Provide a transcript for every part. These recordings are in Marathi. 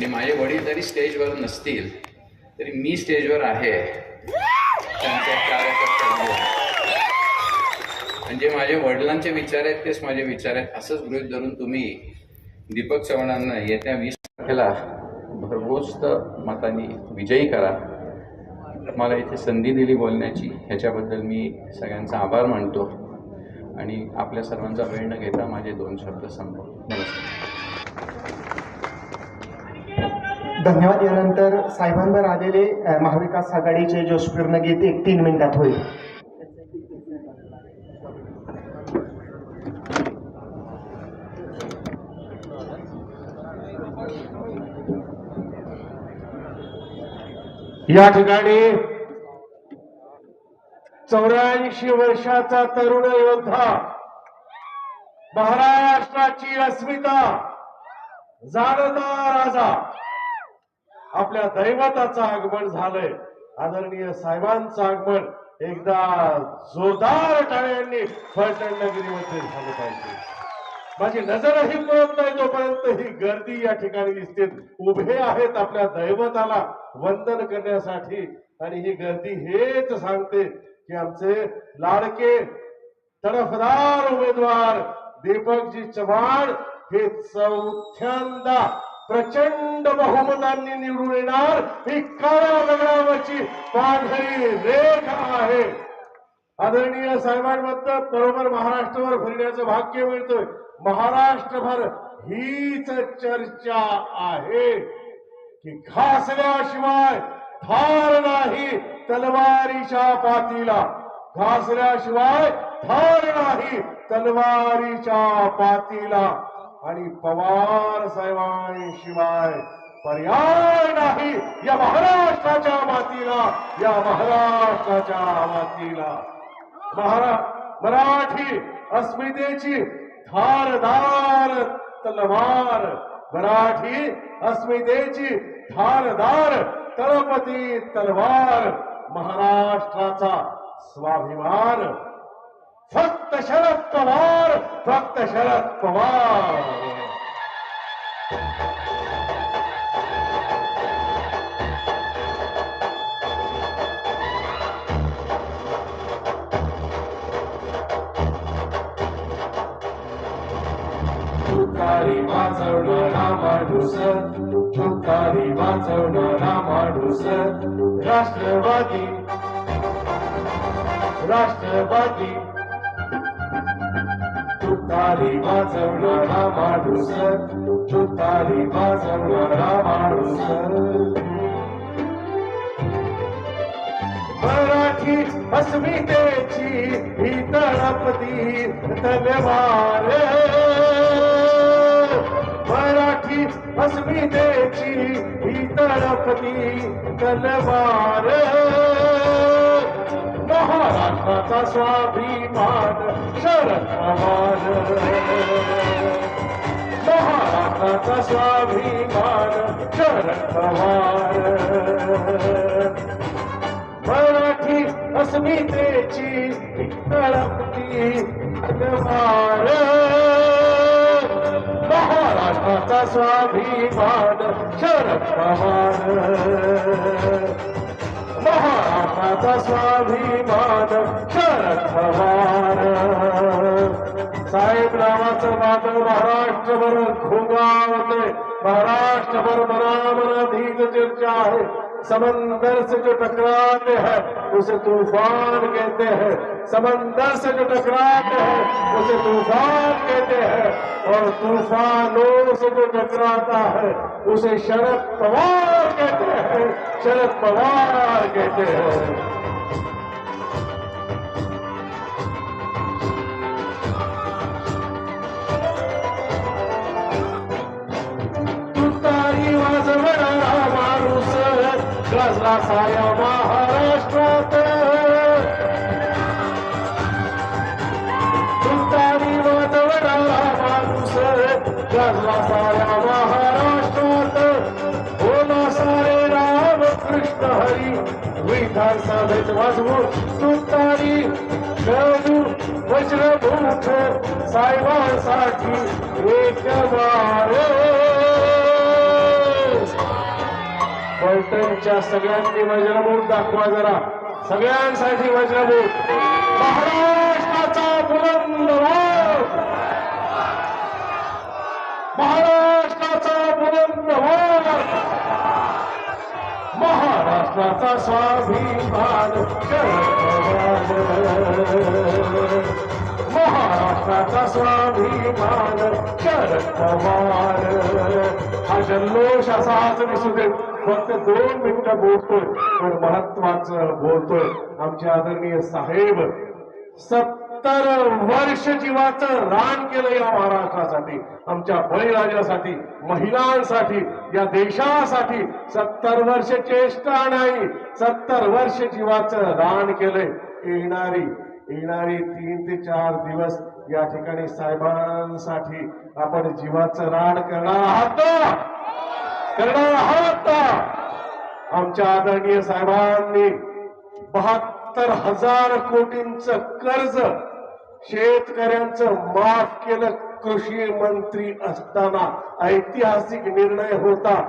आणि माझे वडील जरी स्टेजवर नसतील तरी मी स्टेजवर आहे. त्यांच्या कार्यकर्त्यांवर म्हणजे माझे वडिलांचे विचार आहेत तेच माझे विचार आहेत. असंच गृहित धरून तुम्ही दीपक चव्हाणांना येत्या वीस तारखेला भरघोस्त मतांनी विजयी करा. मला इथे संधी दिली बोलण्याची. ह्याच्याबद्दल मी सगळ्यांचा आभार मानतो. आणि आपल्या सर्वांचा वेळ न घेता माझे दोन शब्द संपव नमस्कार. धन्यवाद. यानंतर साहेबांवर आलेले महाविकास आघाडीचे जोशपूर्ण गीत एक तीन मिनिटात होईल. या ठिकाणी चौऱ्याऐंशी वर्षाचा तरुण योद्धा महाराष्ट्राची अस्मिता जाणता राजा आपल्या दैवताचं आगमन झालंय. आदरणीय साहेबांचं आगमन एकदा जोरदार टाळ्यांनी फलटण नगरीमध्ये झालं पाहिजे. माझी नजरही मिळत नाही तोपर्यंत ही गर्दी या ठिकाणी दिसते. उभे आहेत आपल्या दैवताला वंदन करण्यासाठी आणि ही गर्दी हेच सांगते की आमचे लाडके तडफदार उमेदवार दीपकजी चव्हाण हे चौथ्यांदा प्रचंड बहुमतांनी निवडून येणार. ही काळ्या दगडावरची पांढरी रेख आहे. आदरणीय साहेबांबद्दल बरोबर महाराष्ट्रभर फिरण्याचं भाग्य मिळतोय. महाराष्ट्रभर हीच चर्चा आहे. की घासल्याशिवाय थार नाही तलवारीच्या पातीला. घासल्याशिवाय थार नाही तलवारीच्या पातीला. आणि पवार साहेबांशिवाय पर्याय नाही या महाराष्ट्राच्या मातीला या महाराष्ट्राच्या मातीला. महारा मराठी अस्मितेची धारदार तलवार. मराठी अस्मितेची धारदार तळपती तलवार. महाराष्ट्राचा स्वाभिमान. फक्त शरद पवार फक्त शरद पवार। तुकारी वाचवणारा माणूस तुकारी वाचवणारा माणूस राष्ट्रवादी राष्ट्रवादी। तुकारी वाचवणारा माणूस तुकारी वाचवणारा माणूस मराठी अस्मितेची ही तळपती तलवार. मराठी अस्मितेची ही तळपती तलवार. महाराष्ट्राचा स्वाभिमान समाज पवार महाराष्ट्राचा स्वाभिमान शरद पवार मराठी अस्मितेची तळपती तलवार महाराष्ट्राचा स्वाभिमान शरद पवार. महाराष्ट्राचा स्वाभिमान शरथवार साहेब नावाचं माझं महाराष्ट्रभर घोगावते महाराष्ट्रभर मनामना धीज चर्चा है। समंदर से जो टकराते हैं, उसे तूफ़ान कहते हैं। समंदर से जो टकराते हैं, उसे तूफ़ान कहते हैं। और तूफानों से जो टकराता है, उसे शरद पवार कहते हैं। शरद पवार कहते हैं। गाजला साया महाराष्ट्रात तुतारी वाजवणारा माणूस. गाजला साया महाराष्ट्रात बोला सारे राम कृष्ण हरी. विधानसभेत वाजवू तुतारी गळू वज्रभूत साहेबांसाठी एक वारे. फलटणच्या सगळ्यांनी वज्रमूठ दाखवा जरा. सगळ्यांसाठी वज्रमूठ महाराष्ट्राचा बुलंद महाराष्ट्राचा बुलंद महाराष्ट्राचा स्वाभिमान. महाराष्ट्राचा स्वाभिमान. शरद पवार जल्लोष असाच दिसू देत फक्त दोन मिनिटं बोलतोय. पण महत्वाचं बोलतोय आमचे आदरणीय साहेब सत्तर वर्ष जीवाचं रान केलं या महाराष्ट्रासाठी आमच्या बळीराजासाठी महिलांसाठी या देशासाठी. सत्तर वर्ष चेष्टा नाही सत्तर वर्ष जीवाचं रान केलंय. येणारी येणारी तीन ते चार दिवस या ठिकाणी साहेबांसाठी आपण जीवाचं रान करणार आहात. करणार आहात. आमच्या आदरणीय साहेबांनी बहात्तर हजार कोटींच कर्ज शेतकऱ्यांचं माफ केलं. कृषी मंत्री असताना ऐतिहासिक निर्णय होता.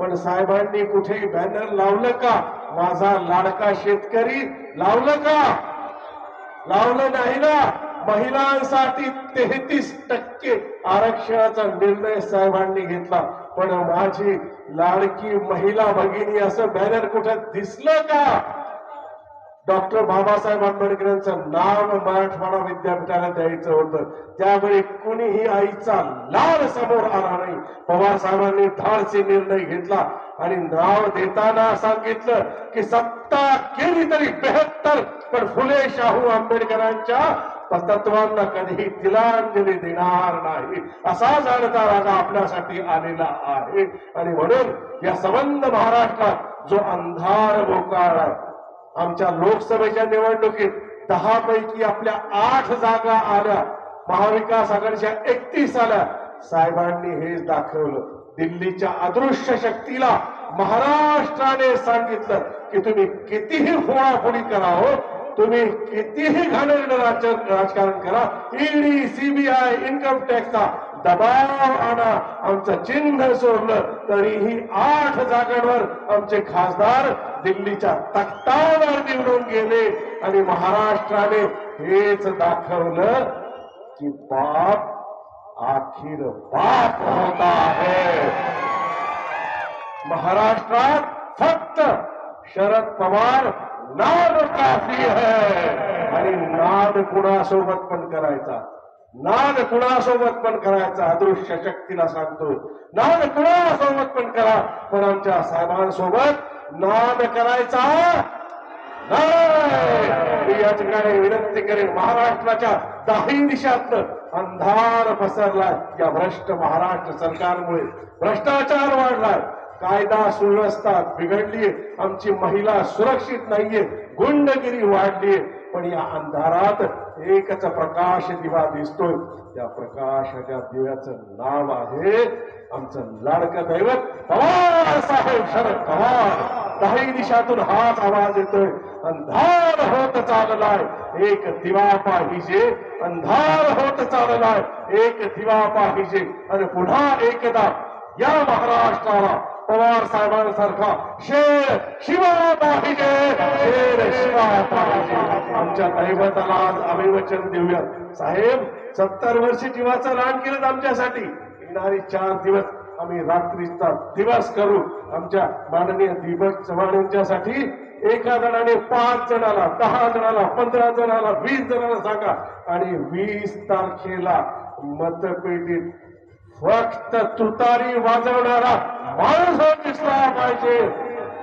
पण साहेबांनी कुठे बॅनर लावलं का? माझा लाडका शेतकरी लावलं का? लावलं नाही ना? महिलांसाठी तेहतीस टक्के आरक्षणाचा निर्णय साहेबांनी घेतला. पण माझी लाडकी महिला भगिनी असं बॅनर कुठं दिसलं का? डॉक्टर बाबासाहेब आंबेडकरांचं नाव मराठवाडा विद्यापीठाला द्यायचं होतं. त्यावेळी कुणीही आईचा लाल समोर आला नाही. पवार साहेबांनी धाडसी निर्णय घेतला आणि नाव देताना सांगितलं की सत्ता केली तरी बेहत्तर. पण फुले शाहू आंबेडकरांच्या तत्वांना कधीही तिलांजली देणार नाही. असा जाणता राजा आपल्यासाठी आलेला आहे. आणि म्हणून या संबंध महाराष्ट्रात जो अंधार मोकाळा आमच्या लोकसभेच्या निवडणुकीत दहा पैकी आपल्या आठ जागा आल्या. महाविकास आघाडीच्या एकतीस आल्या. साहेबांनी हेच दाखवलं. दिल्लीच्या अदृश्य शक्तीला महाराष्ट्राने सांगितलं की तुम्ही कितीही फोडाफोडी करावं हो तुम्ही कितीही घाणेरडं राजकारण करा ईडी सीबीआय इन्कम टॅक्सचा दबाव आणा. आमचं चिन्ह सोडलं तरीही आठ जागांवर आमचे खासदार दिल्लीच्या तख्तावर निवडून गेले. आणि महाराष्ट्राने हेच दाखवलं की बाप आखिर बाप होता है महाराष्ट्रात फक्त शरद पवार नाद काफी है। आणि नाद कुणासोबत पण करायचा? नाद कुणासोबत पण करायचा? अदृश्य शक्तीला सांगतो. नाद कुणासोबत पण करा पण आमच्या साहेबांसोबत नाद करायचा मी या ठिकाणी विनंती करेन महाराष्ट्राच्या दाही दिशातलं अंधार पसरलाय. या भ्रष्ट महाराष्ट्र सरकारमुळे. भ्रष्टाचार वाढलाय. कायदा सुव्यवस्था बिघडली आमची महिला सुरक्षित नाहीये गुंडगिरी वाढली पण या अंधारात एकच प्रकाश दिवा दिसतोय. त्या प्रकाशाच्या दिव्याचं नाव आहे आमचं लाडकं दैवत पवार साहेब शरद पवार. काही दिशातून हाच आवाज येतोय. अंधार होत चाललाय. एक दिवा पाहिजे अंधार होत चाललाय. एक दिवा पाहिजे आणि पुन्हा एकदा या महाराष्ट्राला पवार साहेबांसारखा शेर शिवाय पाहिजे शेर शिवाय पाहिजे आमच्या दैवताला आज अभिवचन देऊया साहेब सत्तर वर्षी जीवाचं रान केलं आमच्यासाठी. येणारे चार दिवस आम्ही रात्रीचा दिवस करू आमच्या माननीय दीपक चव्हाण यांच्यासाठी एका जणाने पाच जणाला दहा जणाला पंधरा जणाला वीस जणाला सांगा. आणि वीस तारखेला मतपेटीत फक्त तुतारी वाजवणारा माणूस दिसला पाहिजे.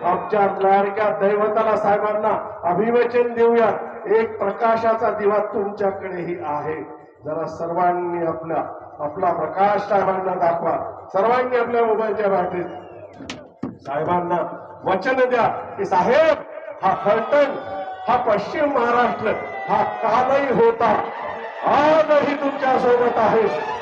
आमच्या लाडक्या दैवताला साहेबांना अभिवचन देऊया. एक प्रकाशाचा दिवा तुमच्याकडेही आहे. जरा सर्वांनी आपला आपला प्रकाश साहेबांना दाखवा. सर्वांनी आपल्या मोबाईलच्या बॅटरीत साहेबांना वचन द्या की साहेब हा फलटण हा पश्चिम महाराष्ट्र हा कालही होता. आजही तुमच्यासोबत आहे.